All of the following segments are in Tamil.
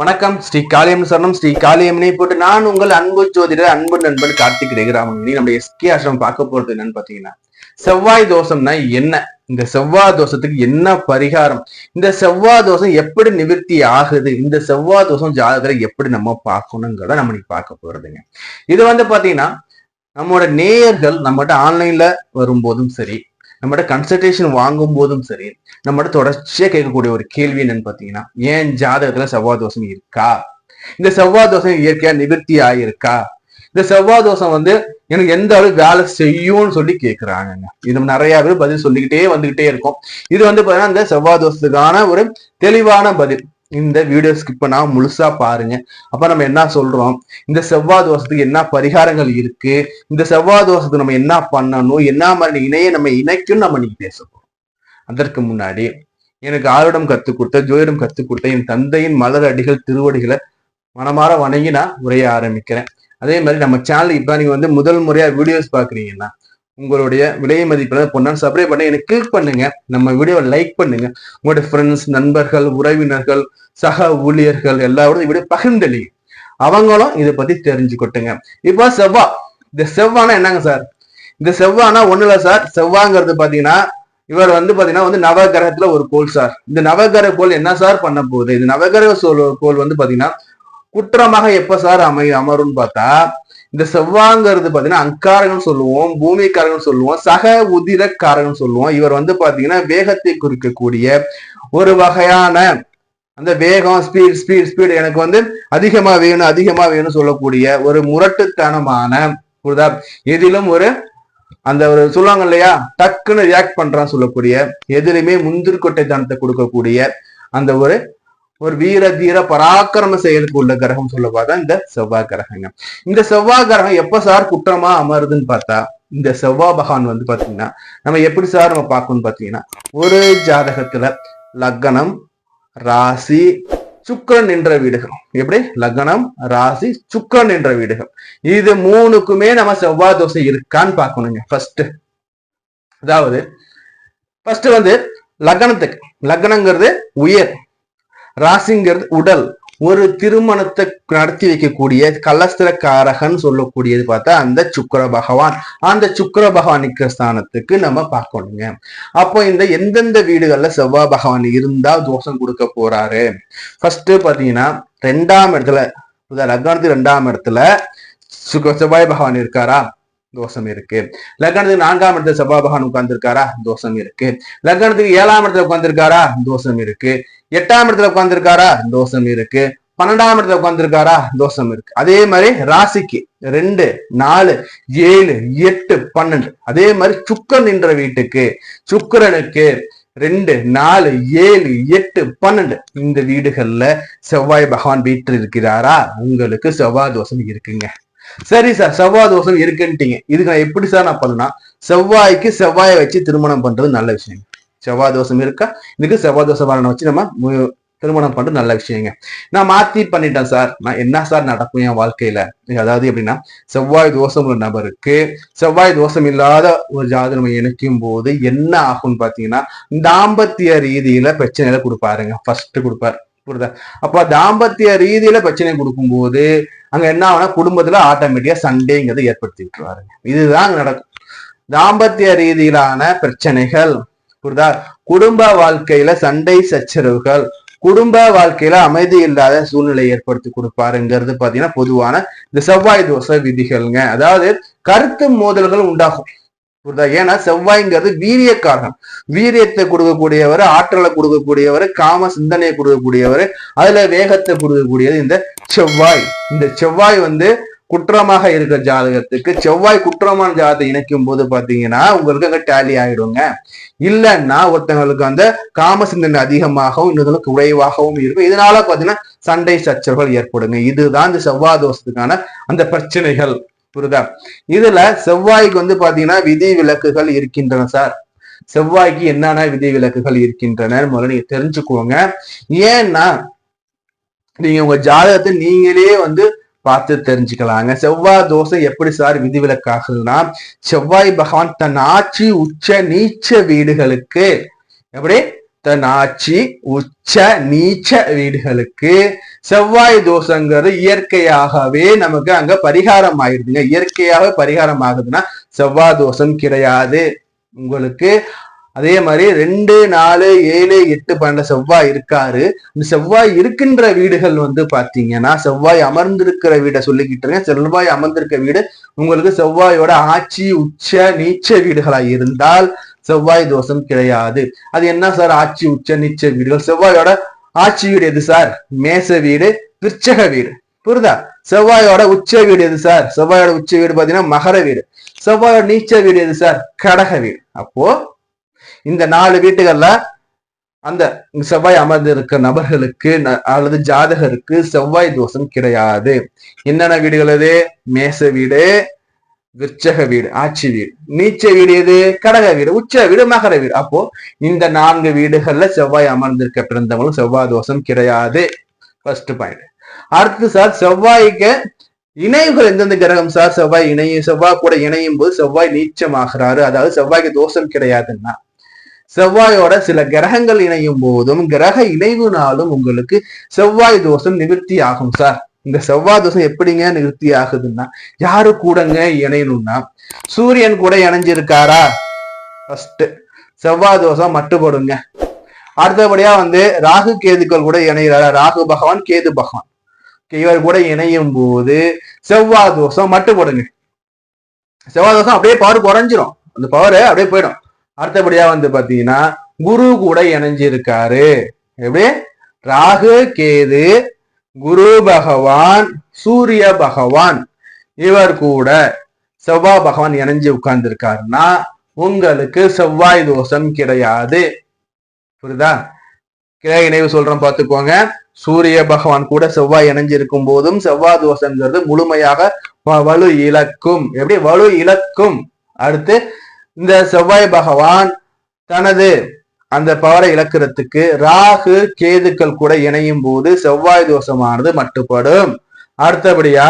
வணக்கம். ஸ்ரீ காளியம் சரணம். ஸ்ரீ காளியம்மனை போட்டு நான் உங்கள் அன்பு ஜோதிடர் அன்பு நண்பன் கார்த்திக் ரகுராமன். நீ நம்ம எஸ்கே ஆசிரமம் பார்க்க போறது என்னன்னு பாத்தீங்கன்னா செவ்வாய் தோஷம்னா என்ன? இந்த செவ்வாய் தோஷத்துக்கு என்ன பரிகாரம்? இந்த செவ்வாய் தோஷம் எப்படி நிவர்த்தி ஆகுது? இந்த செவ்வாய் தோஷம் ஜாதகரை எப்படி நம்ம பார்க்கணுங்கிறத நம்ம இன்னைக்கு பார்க்க போறதுங்க. இது வந்து பாத்தீங்கன்னா நம்மளோட நேயர்கள் நம்மகிட்ட ஆன்லைன்ல வரும்போதும் சரி நம்மகிட்ட கன்சல்டேஷன் வாங்கும் போதும் சரி நம்மகிட்ட தொடர்ச்சியா கேட்கக்கூடிய ஒரு கேள்வி என்னன்னு பாத்தீங்கன்னா ஏன் ஜாதகத்துல செவ்வாய் தோஷம் இருக்கா? இந்த செவ்வாய் தோஷம் இயற்கையா நிவர்த்தி ஆயிருக்கா? இந்த செவ்வாய் தோஷம் வந்து எனக்கு எந்த அளவு வேலை செய்யும்னு சொல்லி கேட்கிறாங்க இது நிறைய பேர் பதில் சொல்லிக்கிட்டே வந்துகிட்டே இருக்கும். இது வந்து பாத்தீங்கன்னா இந்த செவ்வாய் தோஷத்துக்கான ஒரு தெளிவான பதில். இந்த வீடியோ ஸ்கிப் பண்ணாம முழுசா பாருங்க. அப்ப நம்ம என்ன சொல்றோம்? இந்த செவ்வாய் தோஷத்துக்கு என்ன பரிகாரங்கள் இருக்கு? இந்த செவ்வாய் தோஷத்துக்கு நம்ம என்ன பண்ணணும்? என்ன மாதிரி இணைய நம்ம இணைக்கும் நம்ம இன்னைக்கு பேச போறோம். அதற்கு முன்னாடி எனக்கு ஆருடம் கத்துக் கொடுத்த ஜோயிடம் கத்துக் கொடுத்த என் தந்தையின் மலர் அடிகள் திருவடிகளை மனமாற வணங்கி நான் உரைய ஆரம்பிக்கிறேன். அதே மாதிரி நம்ம சேனல் இப்ப நீங்க வந்து முதல் முறையா வீடியோஸ் பாக்குறீங்கன்னா உங்களுடைய விலை மதிப்பில் பொண்ணால் சப்ரை பண்ணி எனக்கு கிளிக் பண்ணுங்க. நம்ம வீடியோவை லைக் பண்ணுங்க. உங்களுடைய ஃப்ரெண்ட்ஸ் நண்பர்கள் உறவினர்கள் சக ஊழியர்கள் எல்லாரோடும் இப்படி பகிர்ந்தளி அவங்களும் இதை பத்தி தெரிஞ்சுக்கொட்டுங்க. இப்போ செவ்வா இந்த செவ்வானா என்னங்க சார் இந்த செவ்வானா ஒண்ணு இல்ல சார் செவ்வாங்கிறது பாத்தீங்கன்னா இவர் வந்து பாத்தீங்கன்னா வந்து நவகிரகத்துல ஒரு கோல் சார் இந்த நவகிரக கோல் என்ன சார் பண்ண போகுது? இந்த நவகிரக சோல் கோல் வந்து பாத்தீங்கன்னா குற்றமாக எப்ப சார் அமை அமரும்னு பார்த்தா இந்த செவ்வாங்கிறது பாத்தீங்கன்னா அங்காரகன் சொல்லுவோம் பூமிக்காரகன் சொல்லுவோம் சக உதிரக்காரகன் சொல்லுவோம். இவர் வந்து பாத்தீங்கன்னா வேகத்தை குறிக்கக்கூடிய ஒரு வகையான அந்த வேகம் ஸ்பீட் ஸ்பீட் ஸ்பீடு எனக்கு வந்து அதிகமா வேணும் அதிகமா வேணும்னு சொல்லக்கூடிய ஒரு முரட்டுத்தனமான புரியுதா? எதிலும் ஒரு அந்த ஒரு சொல்லுவாங்க இல்லையா? டக்குன்னு ரியாக்ட் பண்றான்னு சொல்லக்கூடிய எதிலுமே முந்திர்கொட்டை தனத்தை கொடுக்கக்கூடிய அந்த ஒரு ஒரு வீர தீர பராக்கிரம செயலுக்கு உள்ள கிரகம் சொல்லப்பாதான் இந்த செவ்வாய் கிரகங்க. இந்த செவ்வாய் கிரகம் எப்ப சார் குற்றமா அமருதுன்னு பார்த்தா இந்த செவ்வாய் பகவான் வந்து பாத்தீங்கன்னா நம்ம எப்படி சார் நம்ம பார்க்கணும்னு பாத்தீங்கன்னா ஒரு ஜாதகத்துல லக்னம் ராசி சுக்கிரன் என்ற வீடுகள். எப்படி? லக்னம் ராசி சுக்கிரன் என்ற வீடுகள். இது மூணுக்குமே நம்ம செவ்வாய் தோசை இருக்கான்னு பார்க்கணுங்க. ஃபர்ஸ்ட் அதாவது ஃபர்ஸ்ட் வந்து லக்னத்துக்கு. லக்னங்கிறது உயர். ராசிங்கிறது உடல். ஒரு திருமணத்தை நடத்தி வைக்கக்கூடிய கலஸ்திரக்காரகன் சொல்லக்கூடியது பார்த்தா அந்த சுக்கர பகவான். அந்த சுக்கர பகவான் நிற்கிற ஸ்தானத்துக்கு நம்ம பார்க்கணுங்க. அப்போ இந்த எந்தெந்த வீடுகள்ல செவ்வாய் பகவான் இருந்தா தோஷம் கொடுக்க போறாரு? ஃபர்ஸ்ட் பாத்தீங்கன்னா ரெண்டாம் இடத்துல லக்னத்துக்கு ரெண்டாம் இடத்துல சுக செவ்வாய் பகவான் இருக்காரா? தோஷம் இருக்கு. லக்னத்துக்கு நான்காம் இடத்துல செவ்வாய் பகவான் உட்கார்ந்துருக்காரா? தோஷம் இருக்கு. லக்னத்துக்கு ஏழாம் இடத்துல உட்கார்ந்துருக்காரா? தோஷம் இருக்கு. எட்டாம் இடத்துல உட்காந்துருக்காரா தோஷம் இருக்கு. பன்னெண்டாம் இடத்துல உட்காந்துருக்காரா தோஷம் இருக்கு. அதே மாதிரி ராசிக்கு ரெண்டு நாலு ஏழு எட்டு பன்னெண்டு. அதே மாதிரி சுக்கரன் நின்ற வீட்டுக்கு சுக்கரனுக்கு ரெண்டு நாலு ஏழு எட்டு பன்னெண்டு. இந்த வீடுகள்ல செவ்வாய் பகவான் வீட்டில் இருக்கிறாரா உங்களுக்கு செவ்வாய் தோஷம் இருக்குங்க. சரி சார் செவ்வாய் தோஷம் இருக்குன்ட்டீங்க. இதுக்கு நான் எப்படி சார் நான் பண்ணுனா செவ்வாய்க்கு செவ்வாயை வச்சு திருமணம் பண்றது நல்ல விஷயம் செவ்வாய் தோஷம் இருக்கா? இதுக்கு செவ்வாய் தோஷம் பலனை வச்சு நம்ம திருமணம் பண்ணுறது நல்ல விஷயங்க. நான் மாத்தி பண்ணிட்டேன் சார். நான் என்ன சார் நடக்கும் என் வாழ்க்கையில? அதாவது எப்படின்னா செவ்வாய் தோஷம் உள்ள நபருக்கு செவ்வாய் தோஷம் இல்லாத ஒரு ஜாதி நம்ம இணைக்கும் போது என்ன ஆகும்னு பாத்தீங்கன்னா தாம்பத்திய ரீதியில பிரச்சனையில கொடுப்பாருங்க. ஃபர்ஸ்ட் கொடுப்பாரு. புரியுதா? அப்ப தாம்பத்திய ரீதியில பிரச்சனை கொடுக்கும்போது அங்க என்ன ஆகும்னா குடும்பத்துல ஆட்டோமேட்டிக்கா சண்டேங்கிறத ஏற்படுத்தி விட்டுருவாருங்க இதுதான் அங்க நடக்கும். தாம்பத்திய ரீதியிலான பிரச்சனைகள். புரியுதா குடும்ப வாழ்க்கையில சண்டை சச்சரவுகள் குடும்ப வாழ்க்கையில அமைதி இல்லாத சூழ்நிலை ஏற்படுத்தி கொடுப்பாருங்கிறது பாத்தீங்கன்னா பொதுவான இந்த செவ்வாய் தோசை விதிகள்ங்க. அதாவது கருத்து மோதல்கள் உண்டாகும். புரியுதா ஏன்னா செவ்வாய்ங்கிறது வீரியக்காரகம். வீரியத்தை கொடுக்கக்கூடியவர் ஆற்றலை கொடுக்கக்கூடியவர் காம சிந்தனையை கொடுக்கக்கூடியவர் அதுல வேகத்தை கொடுக்கக்கூடியது இந்த செவ்வாய். இந்த செவ்வாய் வந்து குற்றமாக இருக்கிற ஜாதகத்துக்கு செவ்வாய் குற்றமான ஜாதகத்தை இணைக்கும் போது பாத்தீங்கன்னா உங்களுக்கு அங்க டேலி ஆயிடுங்க. இல்லைன்னா ஒருத்தங்களுக்கு அந்த காம சிந்தனை அதிகமாகவும் இன்னொரு குறைவாகவும் இருக்கும். இதனால பாத்தீங்கன்னா சண்டை சச்சரவுகள் ஏற்படுங்க. இதுதான் இந்த செவ்வாய் தோஷத்துக்கான அந்த பிரச்சனைகள். புரியுதா? இதுல செவ்வாய்க்கு வந்து பாத்தீங்கன்னா விதி விலக்குகள் இருக்கின்றன சார். செவ்வாய்க்கு என்னென்ன விதி விலக்குகள் இருக்கின்றன முதல்ல நீங்க தெரிஞ்சுக்கோங்க. ஏன்னா நீங்க உங்க ஜாதகத்தை நீங்களே வந்து பார்த்து தெரிஞ்சுக்கலாங்க. செவ்வாய் தோசை எப்படி சார் விதிவிலக்காகுதுன்னா செவ்வாய் பகவான் தன் ஆட்சி உச்ச நீச்ச வீடுகளுக்கு எப்படி? தன் ஆட்சி உச்ச நீச்ச வீடுகளுக்கு. செவ்வாய் தோஷங்கிறது இயற்கையாகவே நமக்கு அங்க பரிகாரம் ஆயிடுதுங்க இயற்கையாக பரிகாரம் ஆகுதுன்னா செவ்வாய் தோஷம் கிடையாது. உங்களுக்கு அதே மாதிரி ரெண்டு நாலு ஏழு எட்டு பன்னெண்டு செவ்வாய் இருக்காரு. இந்த செவ்வாய் இருக்கின்ற வீடுகள் வந்து பாத்தீங்கன்னா செவ்வாய் அமர்ந்திருக்கிற வீடை சொல்லிக்கிட்டு இருக்கேன். செவ்வாய் அமர்ந்திருக்க வீடு உங்களுக்கு செவ்வாயோட ஆட்சி உச்ச நீச்ச வீடுகளா இருந்தால் செவ்வாய் தோஷம் கிடையாது. அது என்ன சார்? ஆட்சி உச்ச நீச்ச வீடுகள். செவ்வாயோட ஆட்சி வீடு எது சார்? மேச வீடு விருச்சக வீடு. புரியுதா? செவ்வாயோட உச்ச வீடு எது சார்? செவ்வாயோட உச்ச வீடு பாத்தீங்கன்னா மகர வீடு. செவ்வாயோட நீச்ச வீடு எது சார்? கடக வீடு. அப்போ இந்த நாலு வீட்டுகள்ல அந்த செவ்வாய் அமர்ந்திருக்க நபர்களுக்கு அல்லது ஜாதகருக்கு செவ்வாய் தோஷம் கிடையாது. என்னென்ன வீடுகள் அது மேச வீடு விற்சக வீடு ஆட்சி வீடு. நீச்ச வீடு எது? கடக வீடு உச்ச வீடு மகர வீடு. அப்போ இந்த நான்கு வீடுகள்ல செவ்வாய் அமர்ந்திருக்க பிறந்தவங்களும் செவ்வாய் தோஷம் கிடையாது. ஃபர்ஸ்ட் பாயிண்ட் அடுத்து சார் செவ்வாய்க்கு இணைவுகள் எந்தெந்த கிரகம் சார் செவ்வாய் இணையும் செவ்வாய் கூட இணையும் போது செவ்வாய் நீச்சமாகிறாரு. அதாவது செவ்வாய்க்கு தோஷம் கிடையாதுன்னா செவ்வாயோட சில கிரகங்கள் இணையும் போதும் கிரக இணைவுனாலும் உங்களுக்கு செவ்வாய் தோஷம் நிவர்த்தி ஆகும் சார். இந்த செவ்வாய் தோஷம் எப்படிங்க நிவர்த்தி ஆகுதுன்னா யாரு கூடங்க இணையணும்னா சூரியன் கூட இணைஞ்சிருக்காரா? ஃபர்ஸ்ட் செவ்வாய் தோஷம் மட்டுப்படுங்க. அடுத்தபடியா வந்து ராகு கேதுக்கள் கூட இணைகிறாரா? ராகு பகவான் கேது பகவான். இவர் கூட இணையும் போது செவ்வாய் தோஷம் மட்டுப்படுங்க. செவ்வாய் தோஷம் அப்படியே பவர் குறைஞ்சிரும். அந்த பவர் அப்படியே போயிடும். அடுத்தபடியா வந்து பாத்தீங்கன்னா குரு கூட இணைஞ்சிருக்காரு. எப்படி? ராகு கேது குரு பகவான் சூரிய பகவான் இவர் கூட செவ்வாய் பகவான் இணைஞ்சு உட்கார்ந்துருக்காருன்னா உங்களுக்கு செவ்வாய் தோஷம் கிடையாது. புரியுதா? கிரக இணைவு சொல்றோம் பார்த்துக்கோங்க. சூரிய பகவான் கூட செவ்வாய் இணைஞ்சிருக்கும் போதும் செவ்வாய் தோஷங்கிறது முழுமையாக வலு இழக்கும். எப்படி? வலு இழக்கும். அடுத்து இந்த செவ்வாய் பகவான் தனது அந்த பவரை இழக்கிறதுக்கு ராகு கேதுக்கள் கூட இணையும் போது செவ்வாய் தோஷமானது மட்டுப்படும். அடுத்தபடியா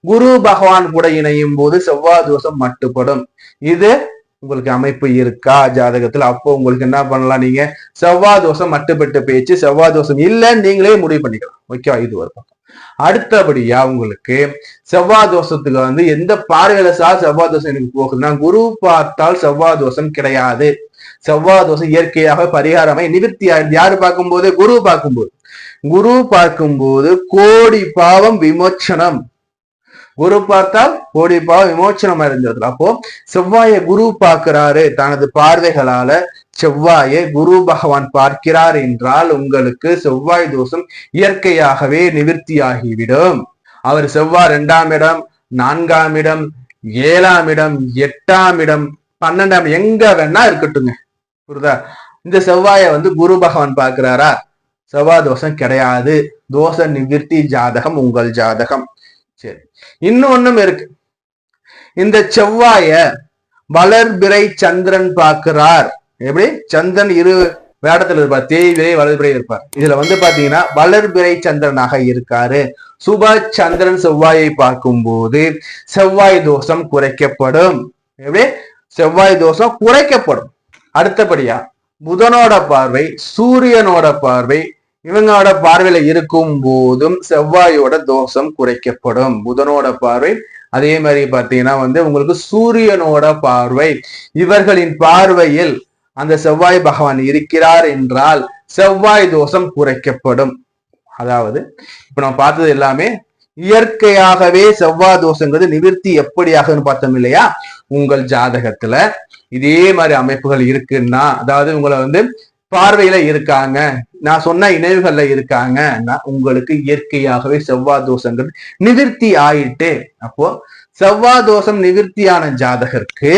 குரு பகவான் கூட இணையும் போது செவ்வாய் தோஷம் மட்டுப்படும். இது உங்களுக்கு அமைப்பு இருக்கா? ஜாதகத்துல அப்போ உங்களுக்கு என்ன பண்ணலாம் நீங்க? செவ்வாய் தோஷம் மட்டுப்பட்டு பேச்சு செவ்வாய் தோஷம் இல்லைன்னு நீங்களே முடிவு பண்ணிக்கலாம். ஓகேவா? இது ஒரு பக்கம். அடுத்தபடியா உங்களுக்கு செவ்வாய் தோஷத்துக்கு வந்து எந்த பார்வையில சார் செவ்வாய் தோஷம் எனக்கு போகுதுன்னா குரு பார்த்தால் செவ்வாய் தோஷம் கிடையாது. செவ்வாய் தோஷம் இயற்கையாக பரிகாரமை நிவர்த்தி ஆயிடுது யாரு பார்க்கும்போது? குரு பார்க்கும்போது. குரு பார்க்கும்போது கோடி பாவம் விமோச்சனம். குரு பார்த்தால் கோடி பாவம் விமோச்சனம் அடைஞ்சது அப்போ செவ்வாயை குரு பார்க்கிறாரு. தனது பார்வைகளால செவ்வாயை குரு பகவான் பார்க்கிறார் என்றால் உங்களுக்கு செவ்வாய் தோஷம் இயற்கையாகவே நிவர்த்தியாகிவிடும். அவர் செவ்வாய் இரண்டாம் இடம் நான்காம் இடம் ஏழாம் இடம் எட்டாம் இடம் பன்னெண்டாம் எங்க வேணா இருக்கட்டுங்க புரியுதா? இந்த செவ்வாயை வந்து குரு பகவான் பார்க்கிறாரா? செவ்வாய் தோஷம் கிடையாது. தோஷ நிவர்த்தி ஜாதகம் உங்கள் ஜாதகம். சரி. இன்னொன்னும் இருக்கு. இந்த செவ்வாய வளர்பிறை சந்திரன் பார்க்கிறார். எப்படி? சந்திரன் இரு வேடத்துல இருப்பார். தேய்விரை வளர்பிறை இருப்பார். இதுல வந்து பாத்தீங்கன்னா வளர்பிறை சந்திரனாக இருக்காரு. சுப சந்திரன் செவ்வாயை பார்க்கும் போது செவ்வாய் தோஷம் குறைக்கப்படும். எப்படி? செவ்வாய் தோஷம் குறைக்கப்படும். அடுத்தபடியா புதனோட பார்வை சூரியனோட பார்வை இவங்களோட பார்வையில இருக்கும் போதும் செவ்வாயோட தோஷம் குறைக்கப்படும். புதனோட பார்வை அதே மாதிரி பாத்தீங்கன்னா வந்து உங்களுக்கு சூரியனோட பார்வை. இவர்களின் பார்வையில் அந்த செவ்வாய் பகவான் இருக்கிறார் என்றால் செவ்வாய் தோஷம் குறைக்கப்படும். அதாவது இப்ப நம்ம பார்த்தது எல்லாமே இயற்கையாகவே செவ்வாய் தோஷங்கிறது நிவர்த்தி எப்படி ஆகுதுன்னு பார்த்தோம் இல்லையா? உங்கள் ஜாதகத்துல இதே மாதிரி அமைப்புகள் இருக்குன்னா அதாவது உங்களை வந்து பார்வையில இருக்காங்க நான் சொன்ன இணைவுகள்ல இருக்காங்க உங்களுக்கு இயற்கையாகவே செவ்வாய் தோஷங்கிறது நிவிற்த்தி ஆயிட்டு அப்போ செவ்வாய் தோஷம் நிவிற்த்தியான ஜாதகருக்கு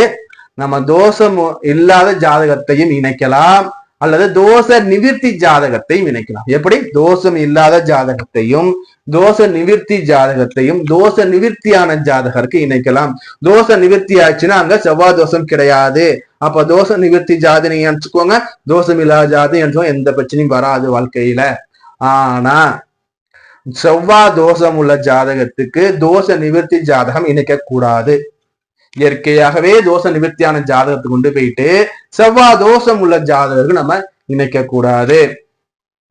நம்ம தோஷம் இல்லாத ஜாதகத்தையும் இணைக்கலாம். அல்லது தோஷ நிவிற்த்தி ஜாதகத்தையும் இணைக்கலாம். எப்படி? தோஷம் இல்லாத ஜாதகத்தையும் தோஷ நிவிற்த்தி ஜாதகத்தையும் தோஷ நிவிற்த்தியான ஜாதகருக்கு இணைக்கலாம். தோஷ நிவிற்த்தி ஆச்சுன்னா அங்க செவ்வாய் தோஷம் கிடையாது. அப்ப தோஷ நிவிற்த்தி ஜாதி நீங்க நினைச்சுக்கோங்க தோஷம் இல்லாத ஜாதி என்றும் எந்த பிரச்சனையும் வராது வாழ்க்கையில. ஆனா செவ்வாய் தோஷம் உள்ள ஜாதகத்துக்கு தோஷ நிவிற்த்தி ஜாதகம் இணைக்க கூடாது இயற்கையாகவே தோஷ நிவர்த்தியான ஜாதகத்தை கொண்டு போயிட்டு செவ்வாய் தோஷம் உள்ள ஜாதகருக்கு நம்ம இணைக்க கூடாது.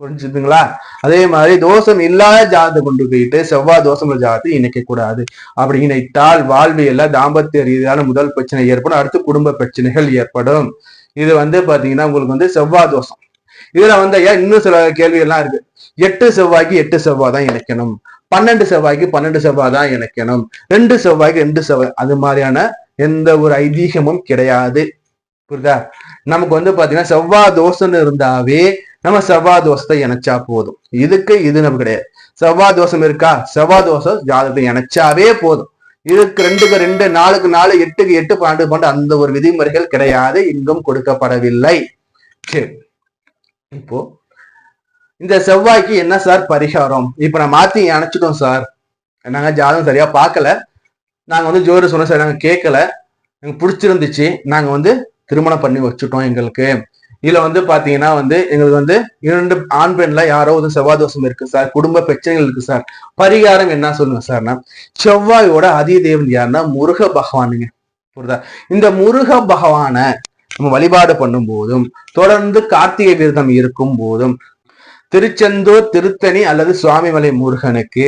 புரிஞ்சுதுங்களா? அதே மாதிரி தோஷம் இல்லாத ஜாதத்தை கொண்டு போயிட்டு செவ்வாய் தோஷம் உள்ள ஜாதத்தை இணைக்க கூடாது. அப்படி இணைத்தால் வாழ்வியல்ல தாம்பத்திய ரீதியான முதல் பிரச்சனை ஏற்படும் அடுத்து குடும்ப பிரச்சனைகள் ஏற்படும். இது வந்து பாத்தீங்கன்னா உங்களுக்கு வந்து செவ்வாய் தோஷம். இதுல வந்து ஐயா இன்னும் சில கேள்வி எல்லாம் இருக்கு. எட்டு செவ்வாய்க்கு எட்டு செவ்வாய் தான் இணைக்கணும். பன்னெண்டு செவ்வாய்க்கு பன்னெண்டு செவ்வாய் தான் இணைக்கணும். ரெண்டு செவ்வாய்க்கு ரெண்டு செவ்வாய். அது மாதிரியான எந்த ஒரு ஐதீகமும் கிடையாது. புரியுதா? நமக்கு வந்து பாத்தீங்கன்னா செவ்வாய் தோஷம்னு இருந்தாவே நம்ம செவ்வாய் தோசத்தை இணைச்சா போதும். இதுக்கு இது நமக்கு கிடையாது. செவ்வாய் தோஷம் இருக்கா? செவ்வாய் தோசை ஜாதகத்தை இணைச்சாவே போதும். இதுக்கு ரெண்டுக்கு ரெண்டு நாலுக்கு நாலு எட்டுக்கு எட்டு பன்னெண்டு பன்னெண்டு அந்த ஒரு விதிமுறைகள் கிடையாது. இங்கும் கொடுக்கப்படவில்லை. சரி. இப்போ இந்த செவ்வாய்க்கு என்ன சார் பரிகாரம்? இப்ப நான் மாத்தி அணைச்சிட்டோம் சார். நாங்க ஜாதகம் சரியா பார்க்கல. நாங்க வந்து ஜோதிட சொன்ன சார் நாங்க கேட்கல. எனக்கு பிடிச்சிருந்துச்சு. நாங்க வந்து திருமணம் பண்ணி வச்சுட்டோம் எங்களுக்கு. இதுல வந்து பாத்தீங்கன்னா வந்து எங்களுக்கு வந்து இரண்டு ஆண் பெண்ல யாரோ வந்து செவ்வாய் தோஷம் இருக்கு சார். குடும்ப பிரச்சனைகள் இருக்கு சார். பரிகாரம் என்ன சொல்லுங்க சார்னா செவ்வாயோட அதிதேவன் யாருன்னா முருக பகவானுங்க. புரியுதா? இந்த முருக பகவானை நம்ம வழிபாடு பண்ணும் போதும் தொடர்ந்து கார்த்திகை விரதம் இருக்கும் போதும் திருச்செந்தூர் திருத்தணி அல்லது சுவாமிமலை முருகனுக்கு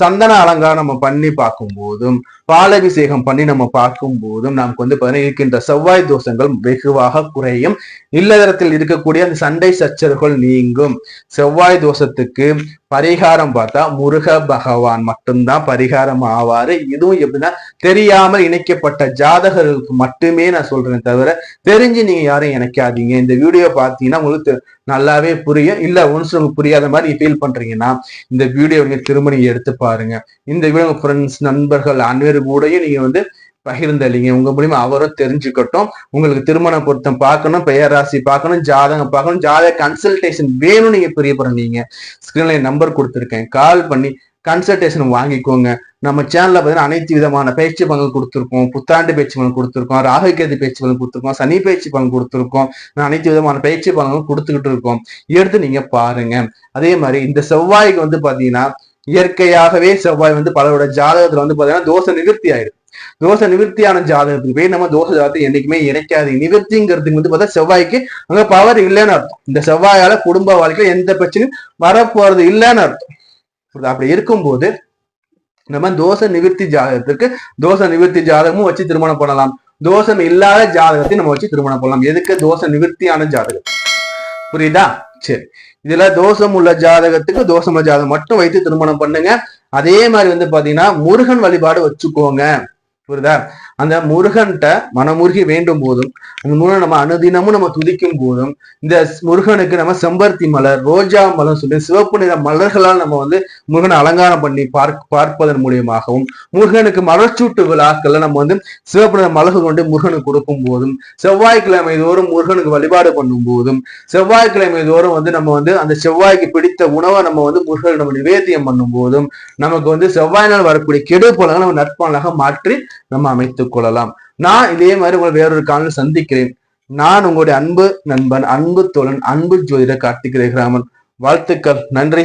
சந்தன அலங்காரம் நம்ம பண்ணி பார்க்கும் போதும் பாலபிஷேகம் பண்ணி நம்ம பார்க்கும் போதும் நமக்கு வந்து பார்த்தீங்கன்னா இருக்கின்ற செவ்வாய் தோஷங்கள் வெகுவாக குறையும். இல்லதரத்தில் இருக்கக்கூடிய அந்த சண்டை சச்சரவுகள் நீங்கும். செவ்வாய் தோஷத்துக்கு பரிகாரம் பார்த்தா முருக பகவான் மட்டும்தான் பரிகாரம் ஆவாரு. இதுவும் எப்படின்னா தெரியாமல் இணைக்கப்பட்ட ஜாதகர்களுக்கு மட்டுமே நான் சொல்றேன் தவிர தெரிஞ்சு நீங்க யாரும் இணைக்காதீங்க. இந்த வீடியோ பார்த்தீங்கன்னா உங்களுக்கு நல்லாவே புரியும் இல்ல ஒன்ஸ் உங்களுக்கு புரியாத மாதிரி ஃபீல் பண்றீங்கன்னா இந்த வீடியோ நீங்க திரும்ப எடுத்து பாருங்க. இந்த வீடியோ ஃப்ரெண்ட்ஸ் நண்பர்கள் அனைவரு கூடயும் நீங்க வந்து பகிர்ந்தளிங்க. உங்க மூலியமா அவரும் தெரிஞ்சுக்கட்டும். உங்களுக்கு திருமண பொருத்தம் பார்க்கணும் பெயர் ராசி பார்க்கணும் ஜாதகம் பார்க்கணும் ஜாதக கன்சல்டேஷன் வேணும் நீங்க பிரியப்படுறீங்க ஸ்கிரீன்ல நம்பர் கொடுத்துருக்கேன். கால் பண்ணி கன்சல்டேஷன் வாங்கிக்கோங்க. நம்ம சேனல்ல பார்த்தீங்கன்னா அனைத்து விதமான பயிற்சி பலன் கொடுத்துருக்கோம். புத்தாண்டு பயிற்சி பலன் கொடுத்துருக்கோம். ராகுகேது பயிற்சி பலன் கொடுத்துருக்கோம். சனி பயிற்சி பலன் கொடுத்துருக்கோம். அனைத்து விதமான பயிற்சி பலன்களும் கொடுத்துக்கிட்டு இருக்கோம். எடுத்து நீங்க பாருங்க. அதே மாதிரி இந்த செவ்வாய்க்கு வந்து பாத்தீங்கன்னா இயற்கையாகவே செவ்வாய் வந்து பலரோட ஜாதகத்துல வந்து பாத்தீங்கன்னா தோசை நிவர்த்தி ஆயிடும் தோசை நிவர்த்தியான ஜாதகத்துக்கு போய் நம்ம தோசை ஜாதகத்தை என்னைக்குமே இணைக்காது. நிவர்த்திங்கிறதுக்கு வந்து பார்த்தா செவ்வாய்க்கு அங்க பவர் இல்லைன்னு அர்த்தம். இந்த செவ்வாயால குடும்ப வாழ்க்கையில எந்த பிரச்சனையும் வரப்போறது இல்லைன்னு அர்த்தம். அப்படி இருக்கும்போது நம்ம தோஷ நிவர்த்தி ஜாதகத்துக்கு தோஷ நிவர்த்தி ஜாதகமும் வச்சு திருமணம் பண்ணலாம். தோஷம் இல்லாத ஜாதகத்தை நம்ம வச்சு திருமணம் பண்ணலாம். எதுக்கு? தோஷ நிவர்த்தியான ஜாதகம். புரியுதா? சரி. இதுல தோஷம் உள்ள ஜாதகத்துக்கு தோஷம் உள்ள ஜாதகம் மட்டும் வைத்து திருமணம் பண்ணுங்க. அதே மாதிரி வந்து பாத்தீங்கன்னா முருகன் வழிபாடு வச்சுக்கோங்க. புரியுதா? அந்த முருகன்கிட்ட மனமுருகி வேண்டும் போதும் அந்த முருகன் நம்ம அனுதினமும் நம்ம துதிக்கும் போதும் இந்த முருகனுக்கு நம்ம செம்பருத்தி மலர் ரோஜா மலர் சொல்லி சிவப்பு நிற மலர்களால் நம்ம வந்து முருகனை அலங்காரம் பண்ணி பார்க்க பார்ப்பதன் மூலியமாகவும் முருகனுக்கு மலர்ச்சூட்டு விழாக்கள்ல நம்ம வந்து சிவப்பு நிற மலர்கள் கொண்டு முருகனுக்கு கொடுக்கும் போதும் செவ்வாய்க்கிழமை தோறும் முருகனுக்கு வழிபாடு பண்ணும் போதும் செவ்வாய்க்கிழமை தோறும் வந்து நம்ம வந்து அந்த செவ்வாய்க்கு பிடித்த உணவை நம்ம வந்து முருகன் நம்ம நிவேத்தியம் பண்ணும் போதும் நமக்கு வந்து செவ்வாய் நாள் வரக்கூடிய கெடு பலங்களை நம்ம நட்பலனாக மாற்றி நம்ம அமைத்துக் கொள்ளலாம். நான் இதே மாதிரி உங்களை வேறொரு காலில் சந்திக்கிறேன். நான் உங்களுடைய அன்பு நண்பன் அன்பு தோழன் அன்பு ஜோதிடர் கார்த்திக் ரகுராமன். வாழ்த்துக்கள். நன்றி.